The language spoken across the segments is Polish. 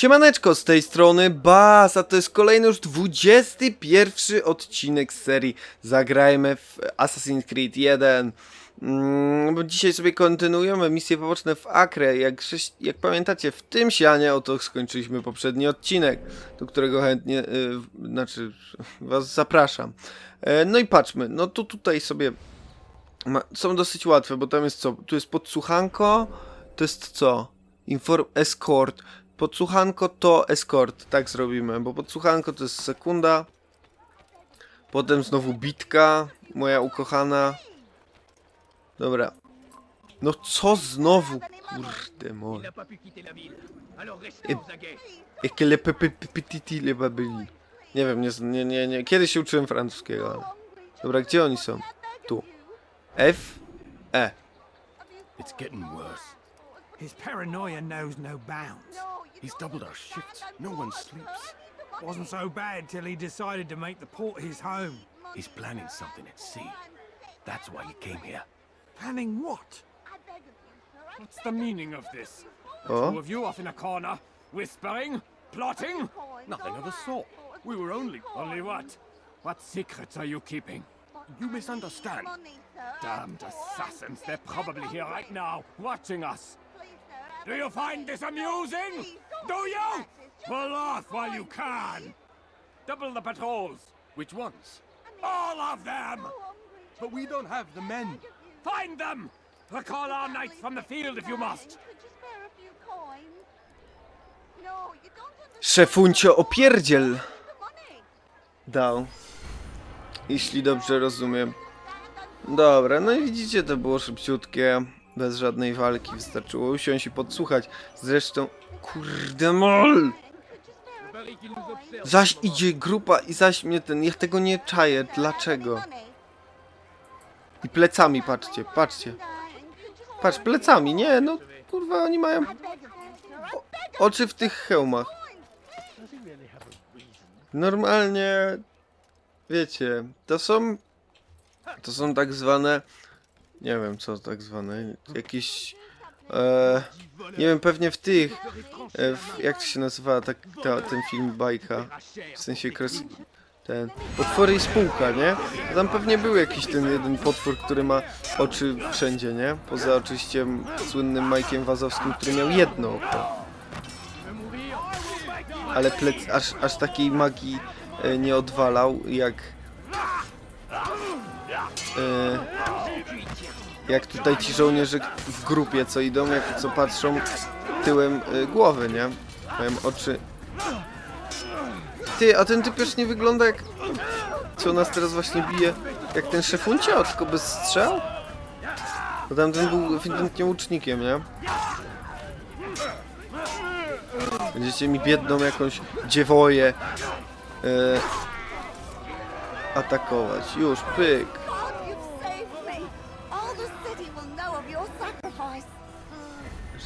Siemaneczko, z tej strony Bas, a to jest kolejny już 21 odcinek z serii Zagrajmy w Assassin's Creed 1. Mm, dzisiaj sobie kontynuujemy misje poboczne w Acre. Jak, jak pamiętacie, w tym sianie oto skończyliśmy poprzedni odcinek, do którego chętnie, y, w- znaczy, was zapraszam. E, no i patrzmy, no tu tutaj sobie ma, są dosyć łatwe, bo tam jest co? Tu jest podsłuchanko, to jest co? Inform escort. Podsłuchanko to escort, tak zrobimy, bo podsłuchanko to jest sekunda. Potem znowu bitka, moja ukochana. Dobra. No co znowu? Kurde mol. aguets. Jakie le pe- pe- pe- petiti le babili. Nie wiem, nie, nie, nie, nie. Kiedyś się uczyłem francuskiego, ale... Dobra, gdzie oni są? Tu. F, E. It's getting worse. His paranoia knows no bounds. He's doubled our shifts. No one sleeps. Wasn't so bad till he decided to make the port his home. He's planning something at sea. That's why he came here. Planning what? What's the meaning of this? The O. two of you off in a corner, whispering, plotting? Nothing of the sort. We were only. Only what? What secrets are you keeping? You misunderstand. Damned assassins, they're probably here right now, watching us. Do you find this amusing? Do you? Pull off while you can. Double the patrols. Which ones? All of them! But we don't have the men. Find them! Recall our knights from the field if you must. Szefuncio opierdziel dał. Jeśli dobrze rozumiem. Dobra, no i widzicie, to było szybciutkie, bez żadnej walki, wystarczyło usiąść i podsłuchać. Zresztą, kurde mol! Zaś idzie grupa i zaś mnie ten, ja tego nie czaję, dlaczego? I plecami, patrzcie, patrzcie. Patrz, plecami, nie, no kurwa, oni mają oczy w tych hełmach. Normalnie, wiecie, to są, to są tak zwane, nie wiem co tak zwane, jakieś, e, nie wiem, pewnie w tych, e, w, jak to się nazywa tak, ta, ten film bajka, w sensie kres, ten, potwory i spółka, nie? Tam pewnie był jakiś ten jeden potwór, który ma oczy wszędzie, nie? Poza oczywiście słynnym Majkiem Wazowskim, który miał jedno oko ale plec, aż, aż takiej magii e, nie odwalał jak e, jak tutaj ci żołnierze w grupie co idą, jak co patrzą tyłem e, głowy, nie? Mają oczy ty, a ten typ już nie wygląda jak co nas teraz właśnie bije jak ten szefuncio, tylko bez strzał? Bo tamten był ewidentnie łucznikiem, nie? Będziecie mi biedną jakąś dziewoję e, atakować. Już, pyk.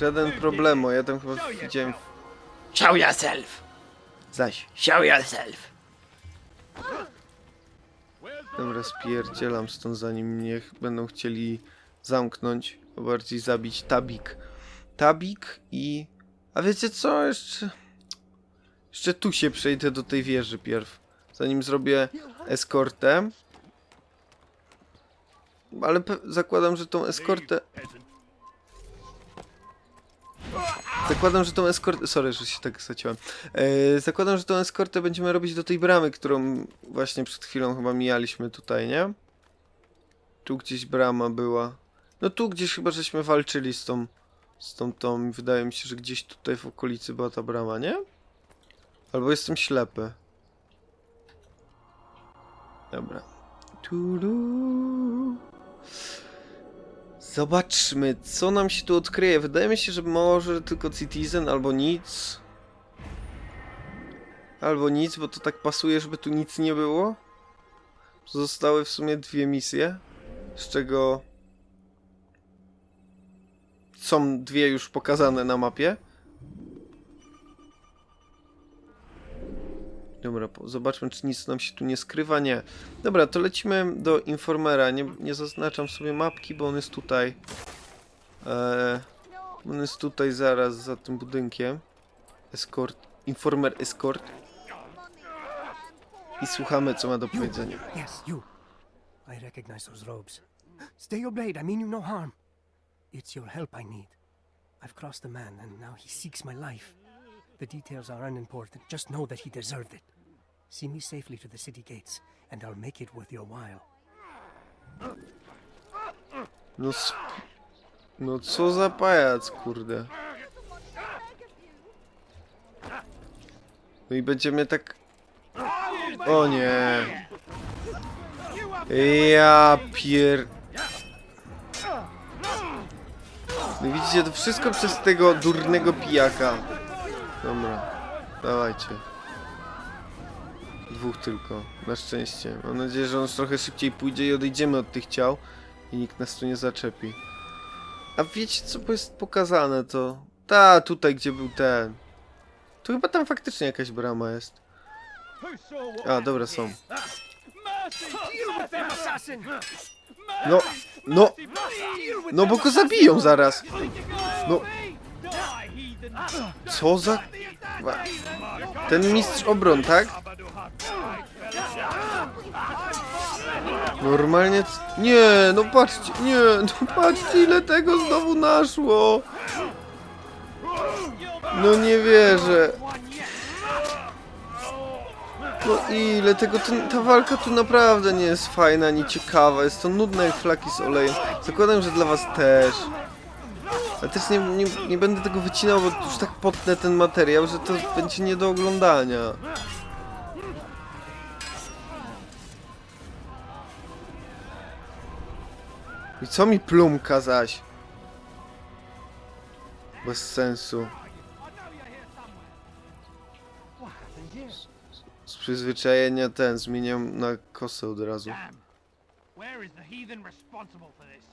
Żaden problemu, ja tam chyba widziałem... Show yourself! Zaś, show yourself! Dobra, spierdzielam stąd zanim mnie będą chcieli zamknąć, a bardziej zabić Tabik. Tabik i... A wiecie co? Jeszcze... Jeszcze tu się przejdę do tej wieży pierw. Zanim zrobię eskortę. Ale zakładam, że tą eskortę... Zakładam, że tą eskortę... Sorry, że się tak zaciąłem. E, zakładam, że tą eskortę będziemy robić do tej bramy, którą właśnie przed chwilą chyba mijaliśmy tutaj, nie? Tu gdzieś brama była. No tu gdzieś chyba żeśmy walczyli z tą... Z tą tą. Wydaje mi się, że gdzieś tutaj w okolicy była ta brama, nie? Albo jestem ślepy. Dobra. Tudu. Zobaczmy, co nam się tu odkryje. Wydaje mi się, że może tylko Citizen albo nic. Albo nic, bo to tak pasuje, żeby tu nic nie było. Zostały w sumie dwie misje, z czego są dwie już pokazane na mapie. Dobra, zobaczmy, czy nic nam się tu nie skrywa. Nie. Dobra, to lecimy do informera. Nie, nie zaznaczam sobie mapki, bo on jest tutaj. Eee, on jest tutaj zaraz za tym budynkiem. Escort. Informer escort. I słuchamy, co ma do powiedzenia. Yes, you. I recognize those robes. Stay your blade, I mean you no harm. It's your help I need. I've crossed a man, and now he seeks my life. The details are unimportant. Just know that he deserved it. See me safely to the city gates, and I'll make it worth your while. No, no co za pajac, kurde. No i będziemy tak... O nie. Ja pier... No widzicie, to wszystko przez tego durnego pijaka. Dobra, dawajcie. Dwóch tylko, na szczęście. Mam nadzieję, że on trochę szybciej pójdzie i odejdziemy od tych ciał i nikt nas tu nie zaczepi. A wiecie co jest pokazane to? Ta, tutaj gdzie był ten. Tu chyba tam faktycznie jakaś brama jest. A, dobra, są. No, no, no bo go zabiją zaraz. No. Co za... Ten mistrz obron, tak? Normalnie... Nie, no patrzcie, nie, no patrzcie ile tego znowu naszło. No nie wierzę. No ile tego, ten, ta walka tu naprawdę nie jest fajna, ani ciekawa, jest to nudne jak flaki z olejem. Zakładam, że dla was też. Ale też nie, nie, nie będę tego wycinał, bo już tak potnę ten materiał, że to będzie nie do oglądania. I co mi plumka zaś? Bez sensu. Z przyzwyczajenia ten zmieniam na kosę od razu. Where is the heathen responsible for this?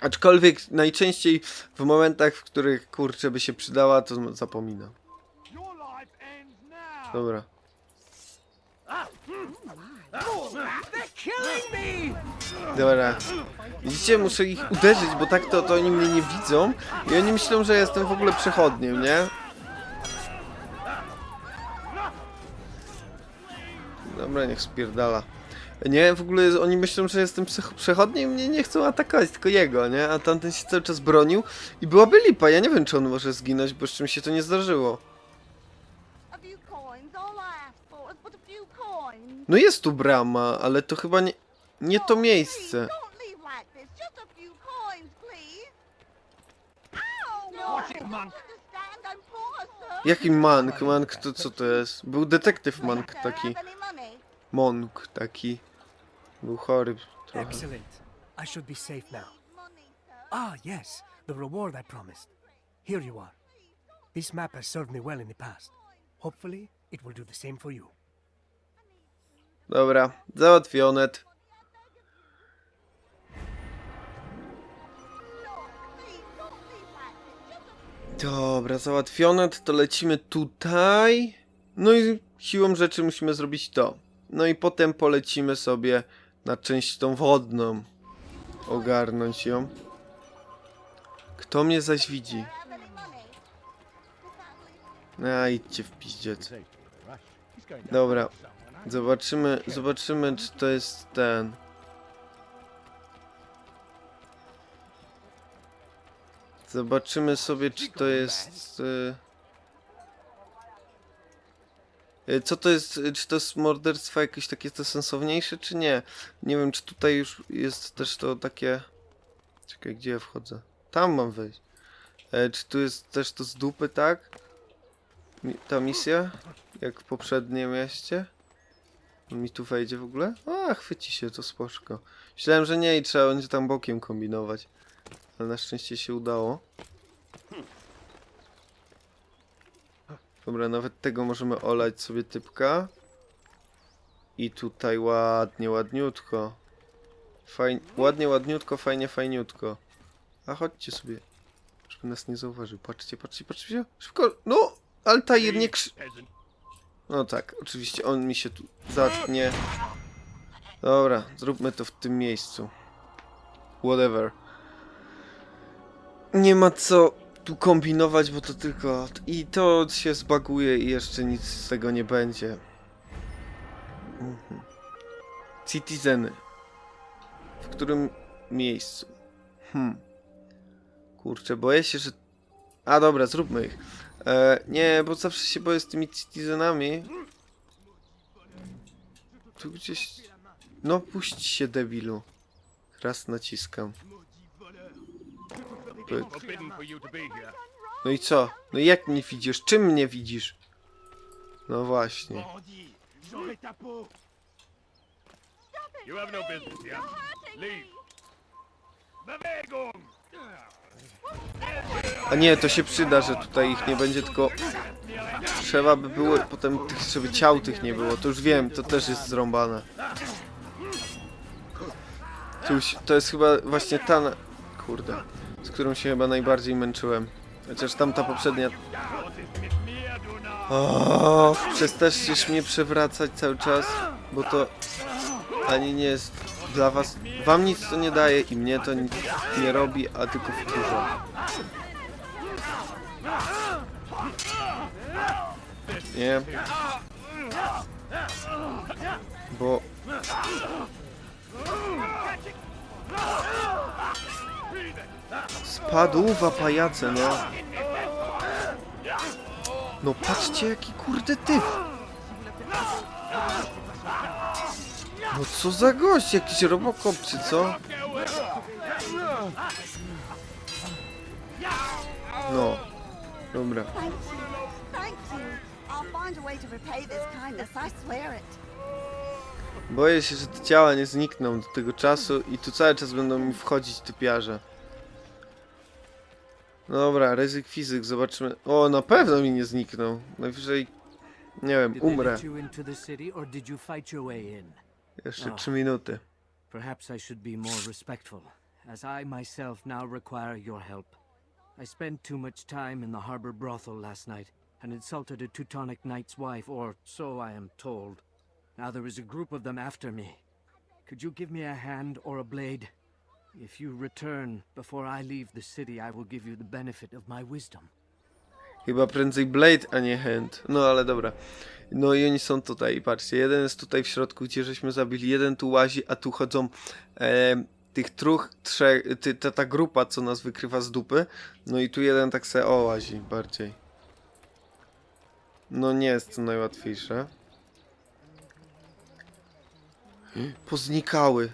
Aczkolwiek najczęściej w momentach, w których kurczę by się przydała, to now. Dobra. Dobra. Widzicie, muszę ich uderzyć, bo tak to, to oni mnie nie widzą i oni myślą, że jestem w ogóle przechodniem, nie? Dobra, niech spierdala. Nie, w ogóle oni myślą, że jestem przech- przechodniem i mnie nie chcą atakować, tylko jego, nie? A tamten się cały czas bronił i byłaby lipa. Ja nie wiem, czy on może zginąć, bo z czym się to nie zdarzyło. No jest tu brama, ale to chyba nie, nie to Oh, miejsce. No. Jaki mank? Mank to co to jest? Był detektyw mank taki. Monk taki. Był chory trochę. Excellent. I should be safe now. Ah, yes, the reward I promised. Here you are. This map has served me well in the past. Hopefully, it will do the same for you. Dobra, załatwione. Dobra, załatwione, to lecimy tutaj. No i siłą rzeczy musimy zrobić to. No i potem polecimy sobie na część tą wodną. Ogarnąć ją. Kto mnie zaś widzi? leave. A, idźcie w piździec. Dobra, zobaczymy, zobaczymy czy to jest ten. Zobaczymy sobie czy to jest... y, y, Co to jest, y, czy to jest morderstwo jakieś takie to sensowniejsze, czy nie? Nie wiem, czy tutaj już jest też to takie... Czekaj, gdzie ja wchodzę? Tam mam wejść. E, czy tu jest też to z dupy, tak? Mi- Ta misja? Jak w poprzednim mieście? Mi tu wejdzie w ogóle? A, chwyci się, to spoczko. Myślałem, że nie i trzeba będzie tam bokiem kombinować. Ale na szczęście się udało. Dobra, nawet tego możemy olać sobie typka. I tutaj ładnie, ładniutko. Fajnie, ładnie, ładniutko, fajnie, fajniutko. A chodźcie sobie. Żeby nas nie zauważył. Patrzcie, patrzcie, patrzcie. Szybko. No! Altair nie krzy... No tak, oczywiście on mi się tu zatnie. Dobra, zróbmy to w tym miejscu. Whatever. Nie ma co tu kombinować, bo to tylko... I to się zbaguje i jeszcze nic z tego nie będzie. Mhm. Citizeny. W którym miejscu? Hmm. Kurczę, boję się, że... A dobra, zróbmy ich. E, nie, bo zawsze się boję z tymi citizenami. Tu gdzieś... No puść się, debilu. Raz naciskam. No i co? No i jak mnie widzisz? Czym mnie widzisz? No właśnie. No! A nie, to się przyda, że tutaj ich nie będzie, tylko trzeba by było potem tych, żeby ciał tych nie było. To już wiem, to też jest zrąbane. Tu, to jest chyba właśnie ta, na- kurde, z którą się chyba najbardziej męczyłem. Chociaż tamta poprzednia... O, przestaniesz mnie przewracać cały czas, bo to ani nie jest dla was... Wam nic to nie daje i mnie to nic nie robi, a tylko wkurza. Nie. Bo... Spadł pajace, no. No patrzcie jaki kurde typ. No co za gość, jakiś robokop czy co? No. Dobra. Boję się, że te ciała nie znikną do tego czasu i tu cały czas będą mi wchodzić typiarze. Dobra, ryzyk fizyk, zobaczymy. O, na pewno mi nie znikną. Najwyżej, nie wiem, umrę. Jeszcze Ah. 3 minuty. Perhaps I should be more respectful, as I myself now require your help. I spent too much time in the harbor brothel last night and insulted a Teutonic knight's wife, or so I am told. Now there is a group of them after me. Could you give me a hand or a blade? If you return before I leave the city, I will give you the benefit of my wisdom. Chyba prędzej Blade, a nie Hand. No ale dobra. No i oni są tutaj, patrzcie. Jeden jest tutaj w środku, gdzie żeśmy zabili. Jeden tu łazi, a tu chodzą e, tych truch, trzech, ty, ta, ta grupa, co nas wykrywa z dupy. No i tu jeden tak se o łazi bardziej. No nie jest to najłatwiejsze. Poznikały.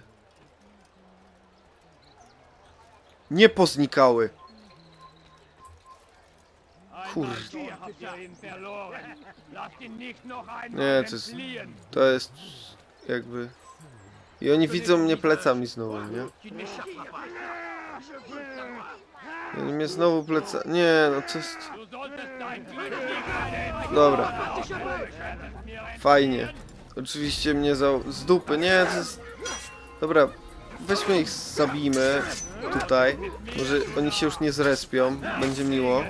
Nie poznikały. Kurde. Nie, to jest, to jest jakby... I oni widzą mnie plecami znowu, nie? Oni mnie znowu pleca... Nie, no to jest... Dobra. Fajnie. Oczywiście mnie za... z dupy, nie, to jest... Dobra, weźmy ich, zabijmy tutaj. Może oni się już nie zrespią, będzie miło.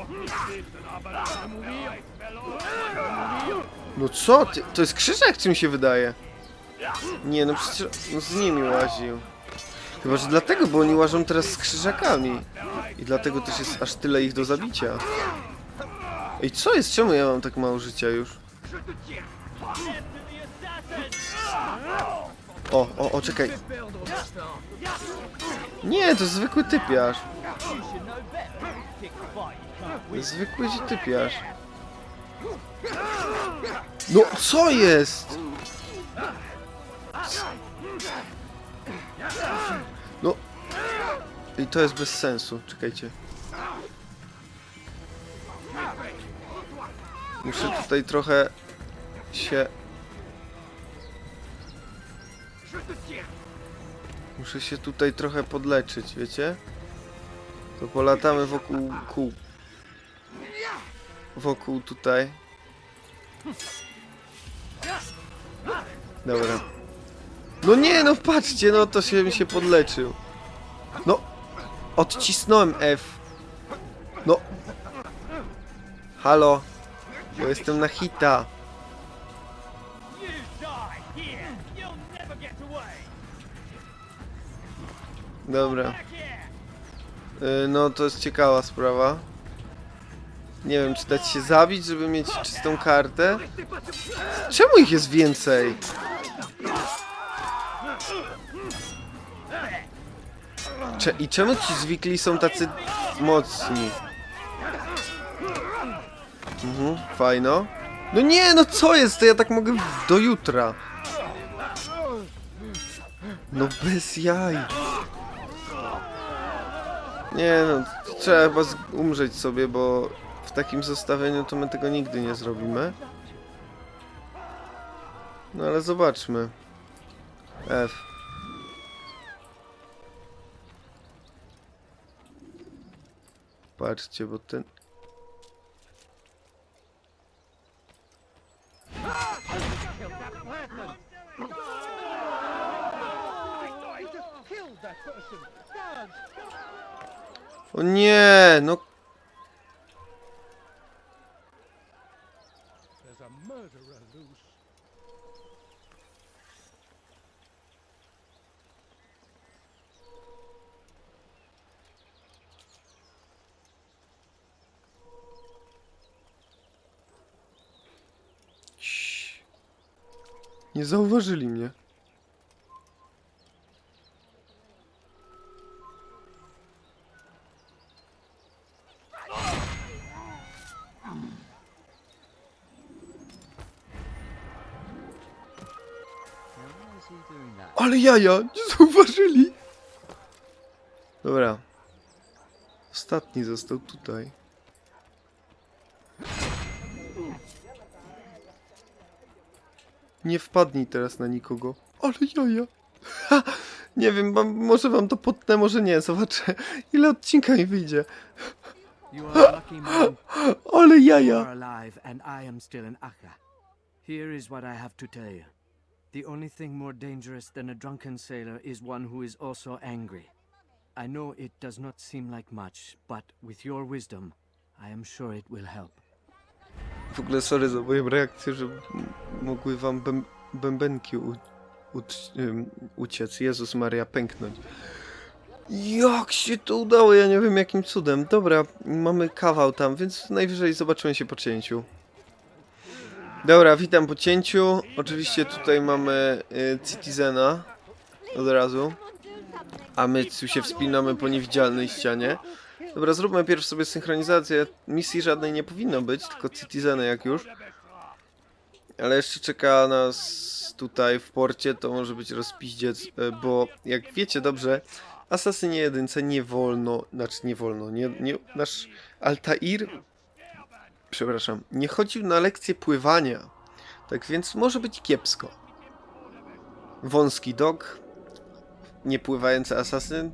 No co ty? To jest krzyżak, czy mi się wydaje? Nie, no przecież no z nimi łaził. Chyba, że dlatego, bo oni łażą teraz z krzyżakami. I dlatego też jest aż tyle ich do zabicia. Ej, co jest? Czemu ja mam tak mało życia już? O, o, o, czekaj. Nie, to zwykły typiarz. Zwykły typiarz. No, co jest? No. I to jest bez sensu. Czekajcie. Muszę tutaj trochę się... Muszę się tutaj trochę podleczyć, wiecie? To polatamy wokół kół. Wokół tutaj. Dobra. No nie, no patrzcie, no to się mi się podleczył. No, odcisnąłem F. No. Halo. Bo jestem na hita. Dobra. Y, No to jest ciekawa sprawa. Nie wiem, czy dać się zabić, żeby mieć czystą kartę? Czemu ich jest więcej? Cze I czemu ci zwykli są tacy mocni? Mhm, fajno. No nie, no co jest? To ja tak mogę do jutra. No bez jaj. Nie no, trzeba chyba umrzeć sobie, bo w takim zestawieniu to my tego nigdy nie zrobimy. No ale zobaczmy. F. Patrzcie, bo ten... O nie, no. Nie zauważyli mnie. Ale jaja, nie zauważyli. Dobra. Ostatni został tutaj. Nie wpadnij teraz na nikogo. Ale jaja. Ha, nie wiem, mam, może wam to potnę, może nie. Zobaczę, ile odcinka mi wyjdzie. Ale jaja. Here is what I have to tell you. The only thing more dangerous than a drunken sailor is one who is also angry. I know it does not seem like much, but with your wisdom, I am sure it will help. W ogóle sorry za moją reakcję, że mogły wam bęb bębenki u uciec. Jezus Maria, pęknąć. Jak się to udało? Ja nie wiem jakim cudem. Dobra, mamy kawał tam, więc najwyżej zobaczymy się po cięciu. Dobra, witam po cięciu. Oczywiście tutaj mamy y, Citizena od razu. A my tu się wspinamy po niewidzialnej ścianie. Dobra, zróbmy pierw sobie synchronizację. Misji żadnej nie powinno być, tylko Citizeny jak już. Ale jeszcze czeka nas tutaj w porcie, to może być rozpiździec, e, bo jak wiecie dobrze, Asasynie jedynce nie wolno, znaczy nie wolno, nie, nie, nasz Altair, przepraszam, nie chodził na lekcję pływania, tak więc może być kiepsko. Wąski dog, niepływający asasyn,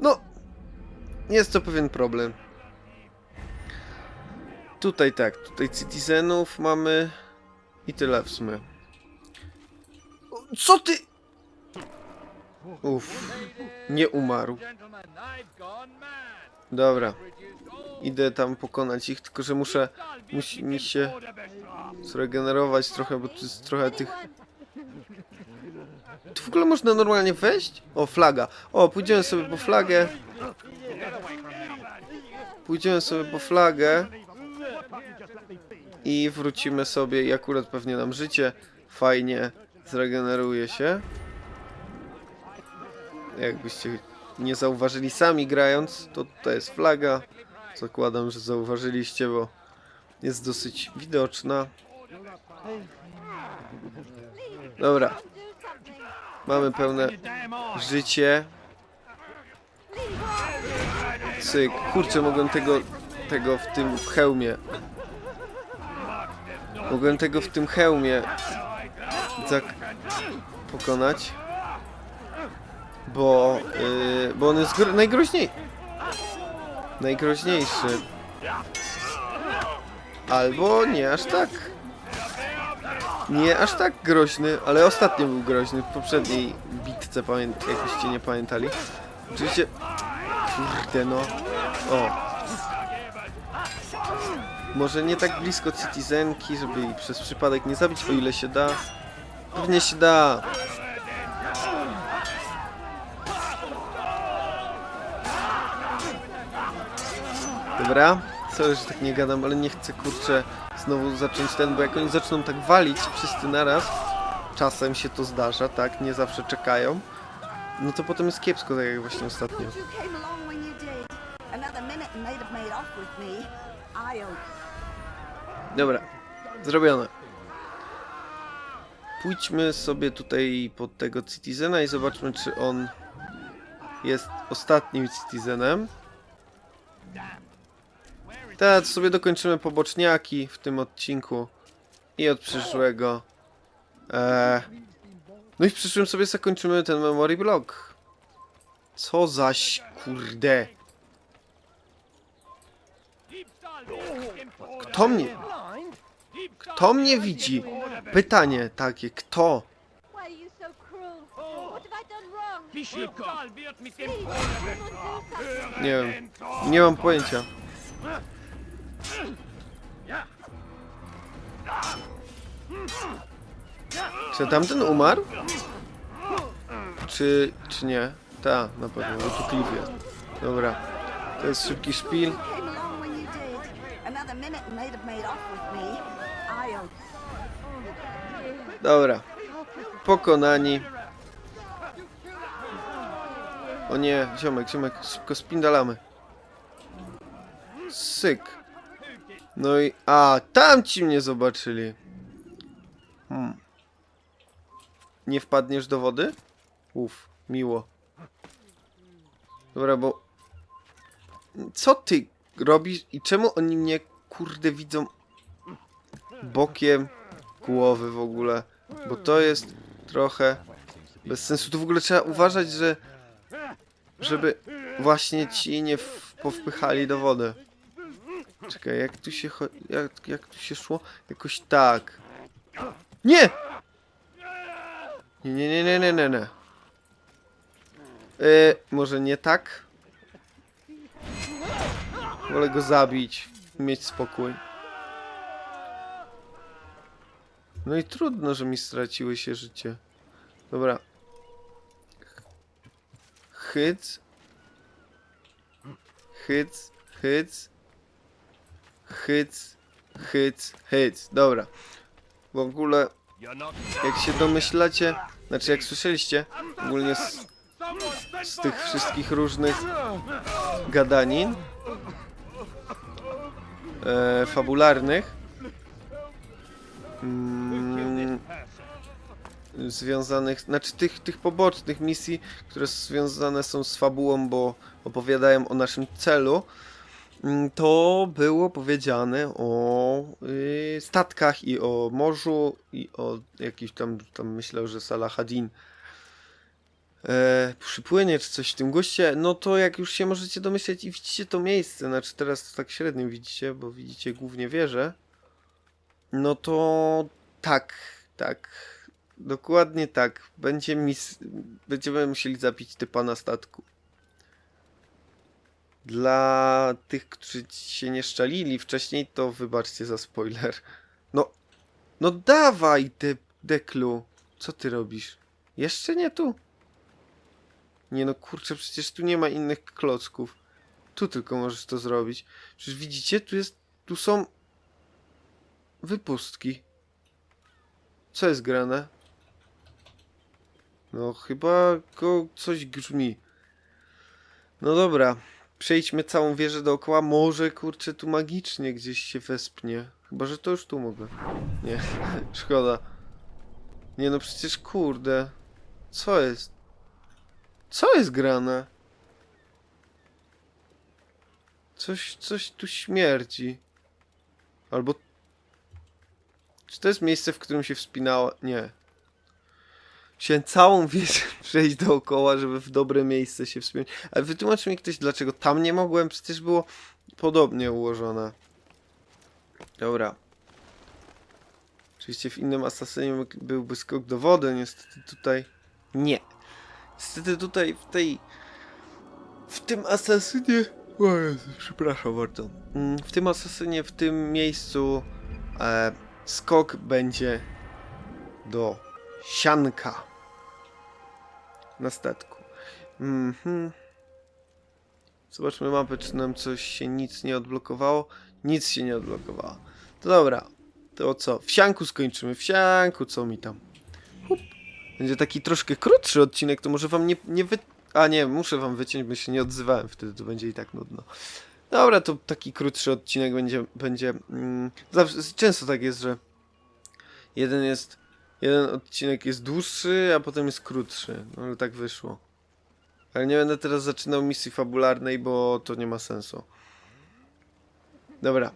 no, jest to pewien problem. Tutaj tak, tutaj Citizenów mamy i tyle w sumie. Co ty? Uff, nie umarł. Dobra, idę tam pokonać ich, tylko że muszę, musi mi się zregenerować trochę, bo tu jest trochę tych... Tu w ogóle można normalnie wejść? O, flaga. O, pójdziemy sobie po flagę. Pójdziemy sobie po flagę. I wrócimy sobie i akurat pewnie nam życie fajnie zregeneruje się. Jakbyście nie zauważyli sami grając, to to jest flaga. Zakładam, że zauważyliście, bo jest dosyć widoczna. Dobra. Mamy pełne życie. Cyk. Kurczę, mogłem tego, tego w tym w hełmie. Mogłem tego w tym hełmie pokonać. Bo, yy, bo on jest gro najgroźniej najgroźniejszy. Albo nie aż tak. Nie aż tak groźny, ale ostatnio był groźny w poprzedniej bitce, jakbyście nie pamiętali. Oczywiście... Kurde no. O. Może nie tak blisko Citizenki, żeby jej przez przypadek nie zabić, o ile się da. Pewnie się da. Dobra, sorry, że tak nie gadam, ale nie chcę, kurczę, znowu zacząć ten, bo jak oni zaczną tak walić wszyscy naraz, czasem się to zdarza, tak, nie zawsze czekają, no to potem jest kiepsko, tak jak właśnie ostatnio. I'll Dobra, zrobione. Pójdźmy sobie tutaj pod tego Citizena i zobaczmy, czy on jest ostatnim Citizenem. Teraz sobie dokończymy poboczniaki w tym odcinku i od przyszłego. Eee, no i w przyszłym sobie zakończymy ten memory blog. Co zaś kurde. Kto mnie... Kto mnie widzi? Pytanie takie, kto? Nie wiem. Nie mam pojęcia. Czy tamten umarł? Czy, czy nie? Ta, na pewno, jest. Dobra. To jest szybki szpil. Dobra. Pokonani. O nie, ziomek, ziomek, szybko spindalamy. Syk. No i... A, tamci mnie zobaczyli. Hmm. Nie wpadniesz do wody? Uf, miło. Dobra, bo... Co ty robisz i czemu oni mnie, kurde, widzą bokiem głowy w ogóle? Bo to jest trochę bez sensu. Tu w ogóle trzeba uważać, że żeby właśnie ci nie powpychali do wody. Czekaj, jak tu się jak, jak tu się szło? Jakoś tak. Nie! Nie, nie, nie, nie, nie, nie. Yy, może nie tak? Wolę go zabić. Mieć spokój. No i trudno, że mi straciły się życie. Dobra. Hyc. Hyc. Hyc. Hyc. Hyc. Hyc. Dobra. W ogóle, jak się domyślacie, znaczy jak słyszeliście, ogólnie z, z tych wszystkich różnych gadanin e, fabularnych, mm, związanych, znaczy tych, tych pobocznych misji, które związane są z fabułą, bo opowiadają o naszym celu, to było powiedziane o y, statkach i o morzu i o jakiś tam, tam myślę, że Salahadin e, przypłynie czy coś w tym guście, no to jak już się możecie domyśleć i widzicie to miejsce, znaczy teraz tak średnio widzicie, bo widzicie głównie wieżę, no to tak, tak, dokładnie tak, będzie mis będziemy musieli zabić typa na statku. Dla tych, którzy się nie szczalili wcześniej, to wybaczcie za spoiler. No, no dawaj, de Deklu. Co ty robisz? Jeszcze nie tu? Nie no, kurczę, przecież tu nie ma innych klocków. Tu tylko możesz to zrobić. Przecież widzicie, tu jest, tu są wypustki. Co jest grane? No, chyba go coś grzmi. No dobra, przejdźmy całą wieżę dookoła. Może, kurczę, tu magicznie gdzieś się wespnie. Chyba, że to już tu mogę. Nie, szkoda. Nie no, przecież kurde. Co jest? Co jest grane? Coś, coś tu śmierci. Albo... Czy to jest miejsce, w którym się wspinała? Nie. Musiałem całą wieżę przejść dookoła, żeby w dobre miejsce się wspinać. Ale wytłumacz mi ktoś, dlaczego tam nie mogłem? Przecież było podobnie ułożone. Dobra. Oczywiście w innym Assassinie byłby skok do wody, niestety tutaj nie. Niestety tutaj w tej... W tym Assassinie... O Jezu, przepraszam bardzo. Mm, W tym Assassinie, w tym miejscu e, skok będzie do sianka na statku. Mhm. Zobaczmy mapę, czy nam coś się nic nie odblokowało. Nic się nie odblokowało. To dobra. To co? W sianku skończymy. W sianku, co mi tam? Hup. Będzie taki troszkę krótszy odcinek, to może wam nie, nie wy... A nie, muszę wam wyciąć, bo się nie odzywałem, wtedy to będzie i tak nudno. Dobra, to taki krótszy odcinek będzie, będzie mm, zawsze, często tak jest, że jeden jest, jeden odcinek jest dłuższy, a potem jest krótszy, no ale tak wyszło. Ale nie będę teraz zaczynał misji fabularnej, bo to nie ma sensu. Dobra.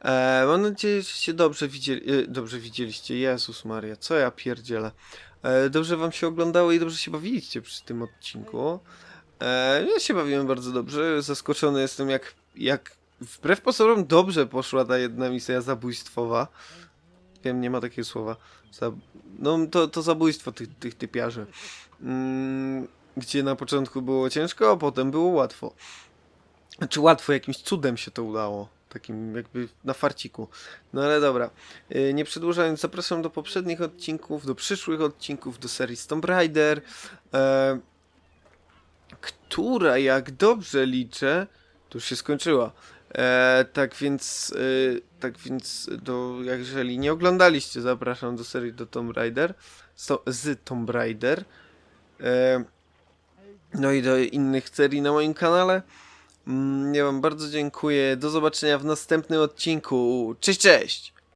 E, mam nadzieję, że się dobrze e, dobrze widzieliście. Jezus Maria, co ja pierdzielę. E, dobrze wam się oglądało i dobrze się bawiliście przy tym odcinku. E, ja się bawiłem bardzo dobrze. Zaskoczony jestem, jak, jak wbrew pozorom dobrze poszła ta jedna misja zabójstwowa. Wiem, nie ma takiego słowa. Za, no to, to zabójstwo tych, tych typiarzy. Mm, gdzie na początku było ciężko, a potem było łatwo. Znaczy łatwo, jakimś cudem się to udało. Takim jakby na farciku. No ale dobra. Yy, Nie przedłużając, zapraszam do poprzednich odcinków, do przyszłych odcinków, do serii Tomb Raider. E, która, jak dobrze liczę, to już się skończyła. E, tak więc, e, tak więc, do, jeżeli nie oglądaliście, zapraszam do serii do Tomb Raider, z, z Tomb Raider. E, no i do innych serii na moim kanale. Mm, Ja wam bardzo dziękuję. Do zobaczenia w następnym odcinku. Cześć, cześć!